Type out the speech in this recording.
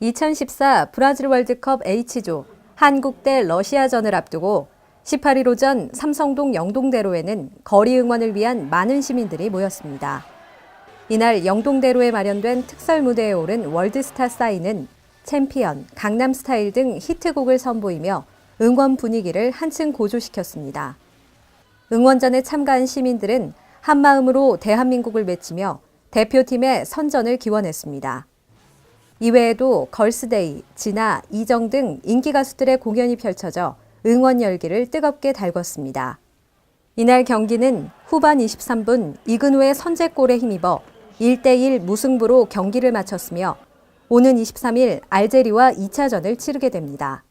2014 브라질 월드컵 H조 한국 대 러시아전을 앞두고 18일 오전 삼성동 영동대로에는 거리 응원을 위한 많은 시민들이 모였습니다. 이날 영동대로에 마련된 특설 무대에 오른 월드스타 사인은 챔피언, 강남스타일 등 히트곡을 선보이며 응원 분위기를 한층 고조시켰습니다. 응원전에 참가한 시민들은 한마음으로 대한민국을 외치며 대표팀의 선전을 기원했습니다. 이외에도 걸스데이, 진아, 이정 등 인기 가수들의 공연이 펼쳐져 응원 열기를 뜨겁게 달궜습니다. 이날 경기는 후반 23분 이근우의 선제골에 힘입어 1대1 무승부로 경기를 마쳤으며 오는 23일 알제리와 2차전을 치르게 됩니다.